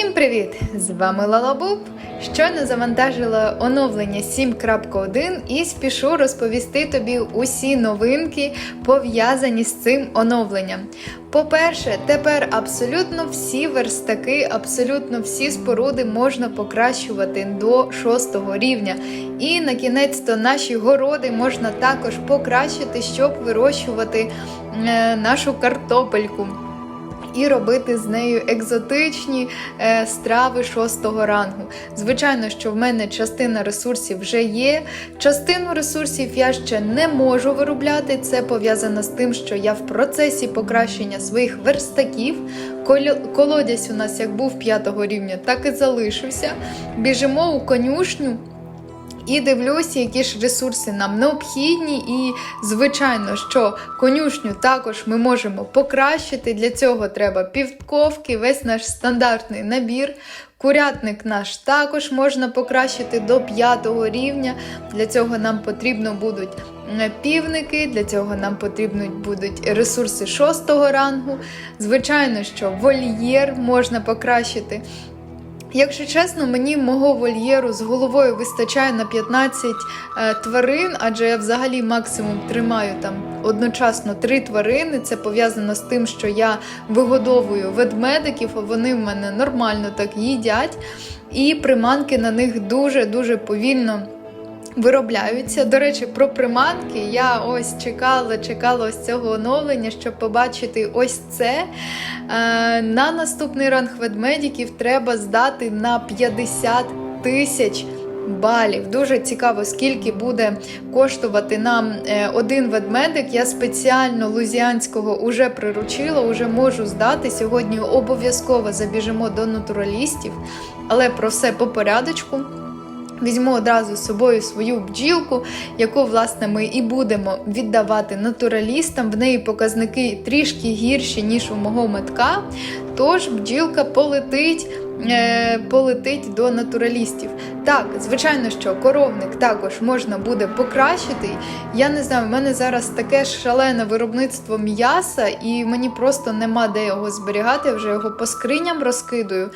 Всім привіт! З вами Лалабуб. Щойно завантажила оновлення 7.1 і спішу розповісти тобі усі новинки, пов'язані з цим оновленням. По-перше, тепер абсолютно всі верстаки, абсолютно всі споруди можна покращувати до 6 рівня. І на кінець то наші городи можна також покращити, щоб вирощувати е, нашу картопельку і робити з нею екзотичні е, страви шостого рангу. Звичайно, що в мене частина ресурсів вже є. Частину ресурсів я ще не можу виробляти. Це пов'язано з тим, що я в процесі покращення своїх верстаків. Колодязь у нас як був п'ятого рівня, так і залишився. Біжимо у конюшню. І дивлюся, які ж ресурси нам необхідні. І, звичайно, що конюшню також ми можемо покращити. Для цього треба півтковки, весь наш стандартний набір. Курятник наш також можна покращити до п'ятого рівня. Для цього нам потрібно будуть півники, для цього нам потрібні будуть ресурси шостого рангу. Звичайно, що вольєр можна покращити. Якщо чесно, мені мого вольєру з головою вистачає на 15 е, тварин, адже я взагалі максимум тримаю там одночасно три тварини. Це пов'язано з тим, що я вигодовую ведмедиків, а вони в мене нормально так їдять. І приманки на них дуже-дуже повільно. Виробляються. До речі, про приманки я ось чекала, чекала ось цього оновлення, щоб побачити ось це. Е, на наступний ранг ведмедиків треба здати на 50 тисяч. Балів. Дуже цікаво, скільки буде коштувати нам е, один ведмедик. Я спеціально лузіанського уже приручила, уже можу здати. Сьогодні обов'язково забіжимо до натуралістів, але про все по порядочку. Візьму одразу з собою свою бджілку, яку, власне, ми і будемо віддавати натуралістам. В неї показники трішки гірші, ніж у мого метка. Тож бджілка полетить. е, Полетить до натуралістів. Так, звичайно, що коровник також можна буде покращити. Я не знаю, в мене зараз таке шалене виробництво м'яса, і мені просто нема де його зберігати. Я вже його по скриням розкидую.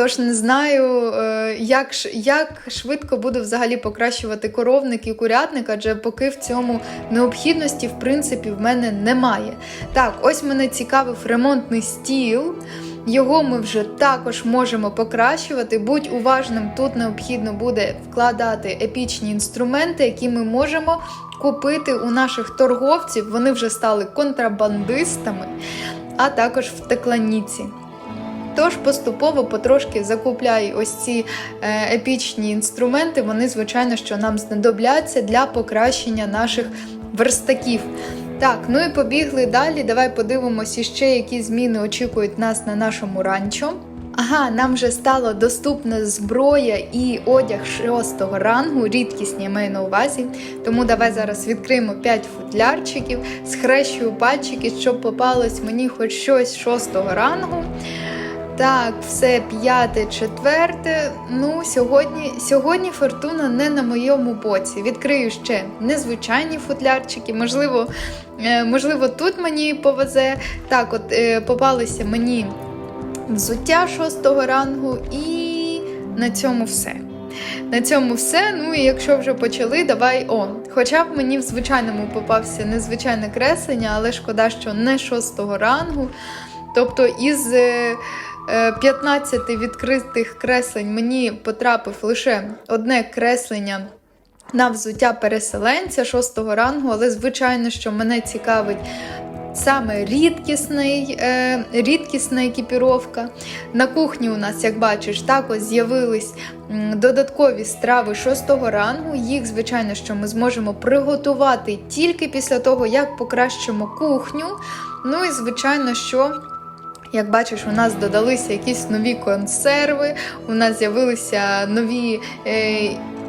Тож не знаю, е, як, як швидко буду взагалі покращувати коровник і курятник, адже поки в цьому необхідності, в принципі, в мене немає. Так, ось мене цікавив ремонтний стіл. Його ми вже також можемо покращувати. Будь уважним, тут необхідно буде вкладати епічні інструменти, які ми можемо купити у наших торговців. Вони вже стали контрабандистами, а також в текланіці. Тож поступово потрошки закупляй ось ці е, епічні інструменти. Вони, звичайно, що нам знадобляться для покращення наших верстаків. Так, ну і побігли далі. Давай подивимося ще, які зміни очікують нас на нашому ранчо. Ага, нам вже стало доступна зброя і одяг шостого рангу, рідкісні я маю на увазі. Тому давай зараз відкриємо 5 футлярчиків, схрещую пальчики, щоб попалось мені хоч щось шостого рангу. Так, все п'яте, четверте. Ну, сьогодні, сьогодні фортуна не на моєму боці. Відкрию ще незвичайні футлярчики. Можливо, е, можливо, тут мені повезе. Так, от е, попалися мені взуття шостого рангу, і на цьому все. На цьому все. Ну і якщо вже почали, давай о. Хоча б мені в звичайному попався незвичайне креслення, але шкода, що не шостого рангу. Тобто із е, 15 відкритих креслень мені потрапив лише одне креслення на взуття переселенця шостого рангу, але звичайно, що мене цікавить. Саме рідкісний, е, рідкісна екіпіровка. На кухні у нас, як бачиш, також з'явились додаткові страви шостого рангу. Їх, звичайно, що ми зможемо приготувати тільки після того, як покращимо кухню. Ну і звичайно, що. Як бачиш, у нас додалися якісь нові консерви, у нас з'явилися нові е,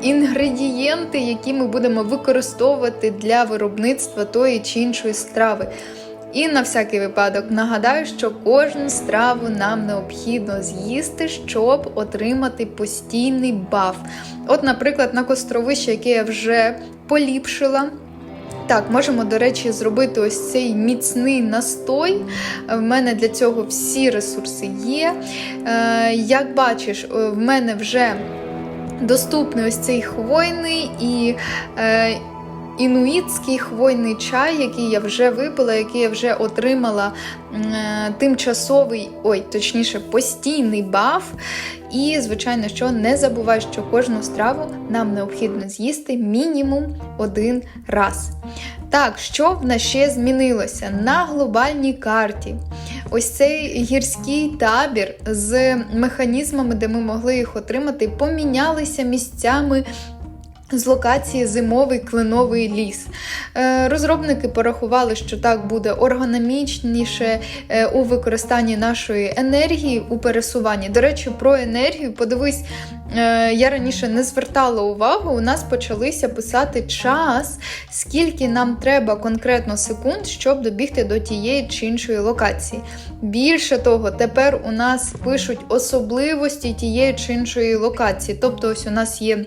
інгредієнти, які ми будемо використовувати для виробництва тої чи іншої страви. І на всякий випадок нагадаю, що кожну страву нам необхідно з'їсти, щоб отримати постійний баф. От, наприклад, на костровище, яке я вже поліпшила. Так, можемо, до речі, зробити ось цей міцний настой. В мене для цього всі ресурси є. Е, Як бачиш, е, в мене вже доступний ось цей хвойний і. Інуїтський хвойний чай, який я вже випила, який я вже отримала е, тимчасовий, ой, точніше, постійний баф. І, звичайно, що не забувай, що кожну страву нам необхідно з'їсти мінімум один раз. Так, що в нас ще змінилося на глобальній карті? Ось цей гірський табір з механізмами, де ми могли їх отримати, помінялися місцями. З локації зимовий кленовий ліс. Е, Розробники порахували, що так буде органомічніше е, у використанні нашої енергії у пересуванні. До речі, про енергію, подивись, е, я раніше не звертала увагу, у нас почалися писати час, скільки нам треба конкретно секунд, щоб добігти до тієї чи іншої локації. Більше того, тепер у нас пишуть особливості тієї чи іншої локації. Тобто, ось у нас є.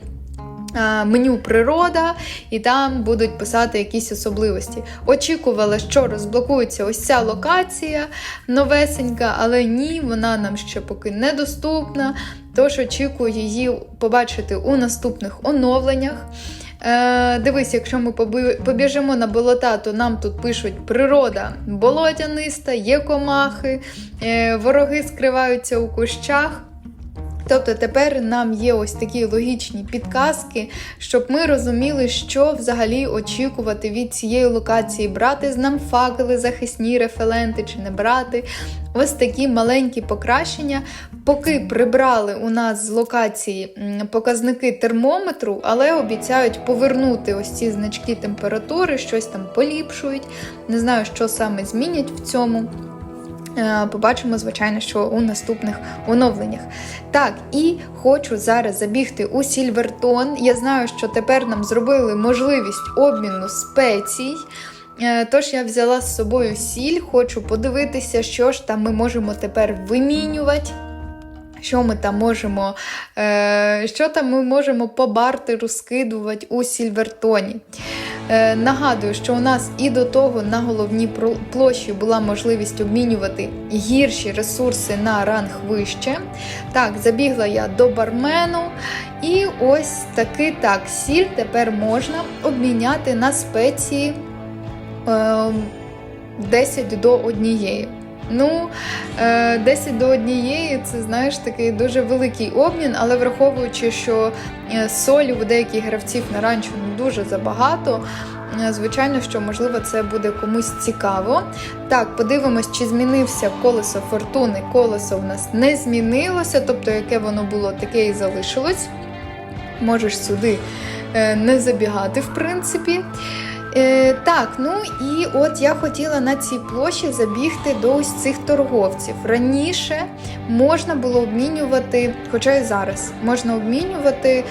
Е, Меню природа, і там будуть писати якісь особливості. Очікувала, що розблокується ось ця локація новесенька, але ні, вона нам ще поки недоступна. Тож очікую її побачити у наступних оновленнях. Е, дивись, якщо ми побіжимо на болота, то нам тут пишуть природа болотяниста, є комахи, е, вороги скриваються у кущах. Тобто тепер нам є ось такі логічні підказки, щоб ми розуміли, що взагалі очікувати від цієї локації, брати з нам факели, захисні рефеленти чи не брати. Ось такі маленькі покращення. Поки прибрали у нас з локації показники термометру, але обіцяють повернути ось ці значки температури, щось там поліпшують. Не знаю, що саме змінять в цьому. Е, Побачимо, звичайно, що у наступних оновленнях. Так, і хочу зараз забігти у Сільвертон. Я знаю, що тепер нам зробили можливість обміну спецій. Е, Тож я взяла з собою сіль, хочу подивитися, що ж там ми можемо тепер вимінювати. Що ми там можемо, е, що там ми можемо по бартеру скидувати у Сільвертоні. Е, нагадую, що у нас і до того на головній площі була можливість обмінювати гірші ресурси на ранг вище. Так, забігла я до бармену, і ось таки так, сіль тепер можна обміняти на спеції е, 10 до однієї. Ну, е, 10 до однієї це знаєш такий дуже великий обмін, але враховуючи, що е, солі у деяких гравців на ранчо ну, дуже забагато. е, Звичайно, що можливо це буде комусь цікаво. Так, подивимось, чи змінився колесо фортуни. Колесо в нас не змінилося, тобто яке воно було, таке і залишилось. Можеш сюди е, не забігати, в принципі. Е, так, ну і от я хотіла на цій площі забігти до ось цих торговців. Раніше можна було обмінювати, хоча і зараз, можна обмінювати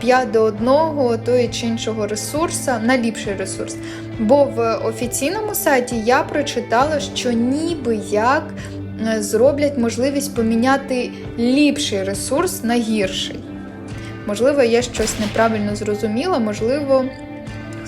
5 до 1 того чи іншого ресурсу на ліпший ресурс. Бо в офіційному сайті я прочитала, що ніби як е, зроблять можливість поміняти ліпший ресурс на гірший. Можливо, я щось неправильно зрозуміла, можливо.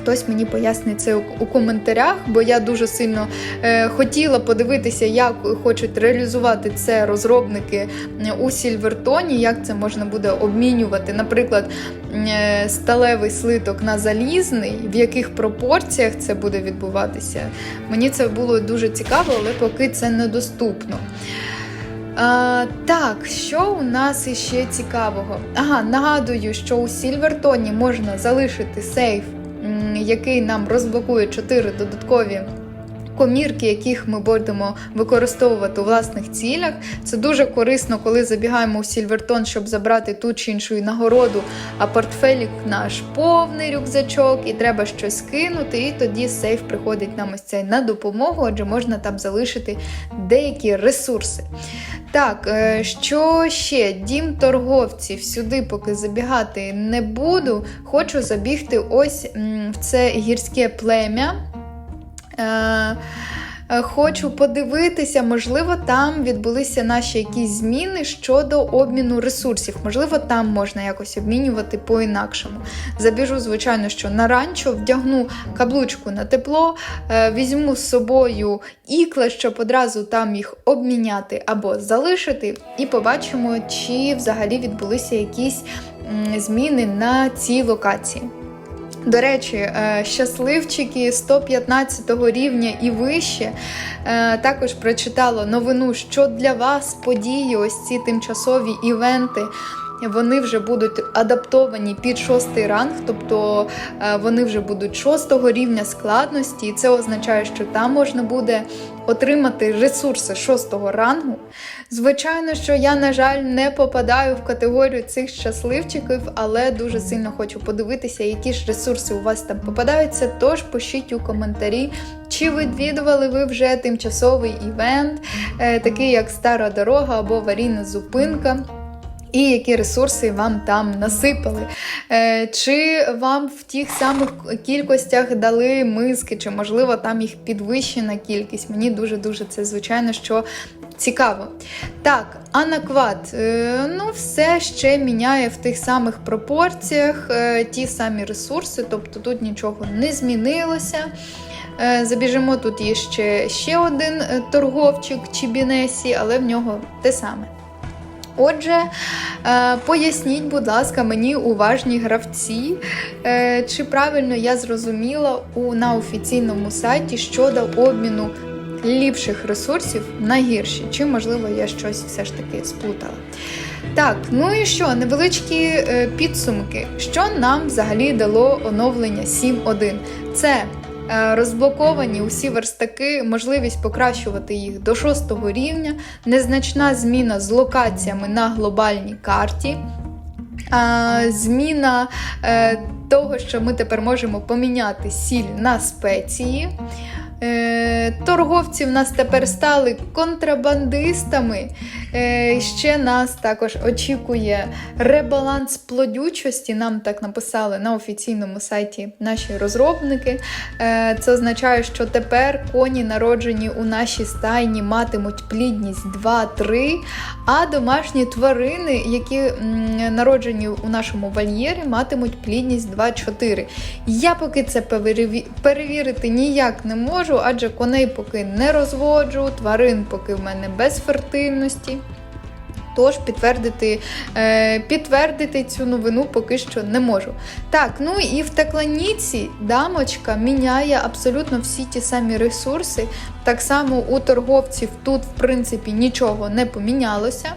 Хтось мені пояснить це у, коментарях, бо я дуже сильно е, хотіла подивитися, як хочуть реалізувати це розробники е, у Сільвертоні, як це можна буде обмінювати, наприклад, е, сталевий слиток на залізний, в яких пропорціях це буде відбуватися. Мені це було дуже цікаво, але поки це недоступно. А, так, що у нас іще цікавого? Ага, нагадую, що у Сільвертоні можна залишити сейф, який нам розблокує 4 додаткові. Комірки, яких ми будемо використовувати у власних цілях, це дуже корисно, коли забігаємо у Сільвертон, щоб забрати ту чи іншу нагороду, а портфелік наш повний рюкзачок, і треба щось кинути, і тоді сейф приходить нам ось цей на допомогу, адже можна там залишити деякі ресурси. Так, е, що ще? Дім торговців. Сюди поки забігати не буду. Хочу забігти ось в це гірське плем'я. Е, хочу подивитися, можливо, там відбулися наші якісь зміни щодо обміну ресурсів. Можливо, там можна якось обмінювати по-інакшому. Забіжу, звичайно, що на ранчо вдягну каблучку на тепло, е, візьму з собою ікла, щоб одразу там їх обміняти або залишити, і побачимо, чи взагалі відбулися якісь зміни на цій локації. До речі, е, щасливчики 115 рівня і вище е, також прочитала новину, що для вас події, ось ці тимчасові івенти. Вони вже будуть адаптовані під шостий ранг, тобто е, вони вже будуть шостого рівня складності, і це означає, що там можна буде отримати ресурси шостого рангу. Звичайно, що я, на жаль, не попадаю в категорію цих щасливчиків, але дуже сильно хочу подивитися, які ж ресурси у вас там попадаються. Тож пишіть у коментарі, чи відвідували ви вже тимчасовий івент, е, такий як Стара дорога або аварійна зупинка. І які ресурси вам там насипали. Е, Чи вам в тих самих кількостях дали миски, чи, можливо, там їх підвищена кількість. Мені дуже-дуже це, звичайно, що цікаво. Так, анакват, е, ну, все ще міняє в тих самих пропорціях е, ті самі ресурси, тобто тут нічого не змінилося. Забіжимо, тут є ще, ще один торговчик Чібінесі, але в нього те саме. Отже, е, поясніть, будь ласка, мені уважні гравці, е, чи правильно я зрозуміла у, на офіційному сайті щодо обміну ліпших ресурсів на гірші, чи, можливо, я щось все ж таки сплутала. Так, ну і що, невеличкі е, підсумки. Що нам взагалі дало оновлення 7.1? Це розблоковані усі верстаки, можливість покращувати їх до 6 рівня, незначна зміна з локаціями на глобальній карті. Зміна е, того, що ми тепер можемо поміняти сіль на спеції. Е, торговці в нас тепер стали контрабандистами. Е, ще нас також очікує ребаланс плодючості. Нам так написали на офіційному сайті наші розробники. Е, це означає, що тепер коні, народжені у нашій стайні, матимуть плідність 2-3, а домашні тварини, які народжені у нашому вольєрі, матимуть плідність 2-4. Я поки це перевірити ніяк не можу, адже коней поки не розводжу, тварин поки в мене без фертильності. Тож підтвердити, е, підтвердити цю новину поки що не можу. Так, ну і в Текланіці дамочка міняє абсолютно всі ті самі ресурси. Так само у торговців тут, в принципі, нічого не помінялося.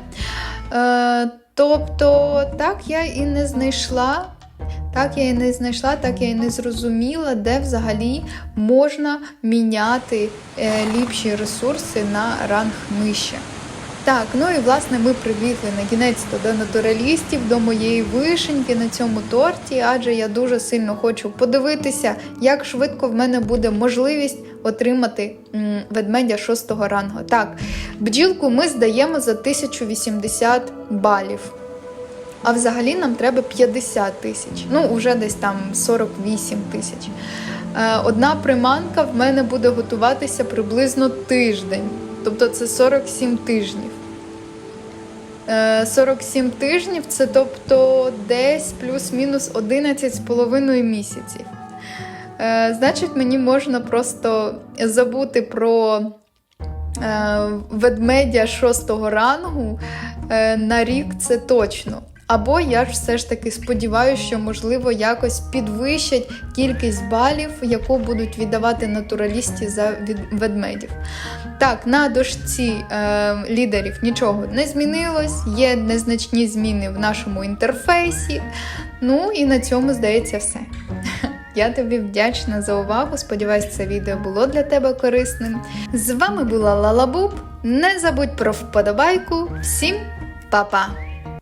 Е, тобто, так я і не знайшла. Так я і не знайшла, так я і не зрозуміла, де взагалі можна міняти е, ліпші ресурси на ранг нижче. Так, ну і власне ми прилітли на кінець до натуралістів, до моєї вишеньки на цьому торті, адже я дуже сильно хочу подивитися, як швидко в мене буде можливість отримати м, ведмедя шостого рангу. Так, бджілку ми здаємо за 1080 балів. А взагалі нам треба 50 тисяч. Ну, вже десь там 48 тисяч. Е, Одна приманка в мене буде готуватися приблизно тиждень. Тобто це 47 тижнів. Е, 47 тижнів це тобто десь плюс-мінус 11,5 місяців. Е, Значить, мені можна просто забути про е, ведмедя шостого рангу е, на рік це точно. Або я ж все ж таки сподіваюся, що можливо якось підвищать кількість балів, яку будуть віддавати натуралісті за ведмедів. Так, на дошці е, лідерів нічого не змінилось, є незначні зміни в нашому інтерфейсі. Ну і на цьому здається все. Я тобі вдячна за увагу. Сподіваюсь, це відео було для тебе корисним. З вами була Лалабуб. Не забудь про вподобайку. Всім па-па!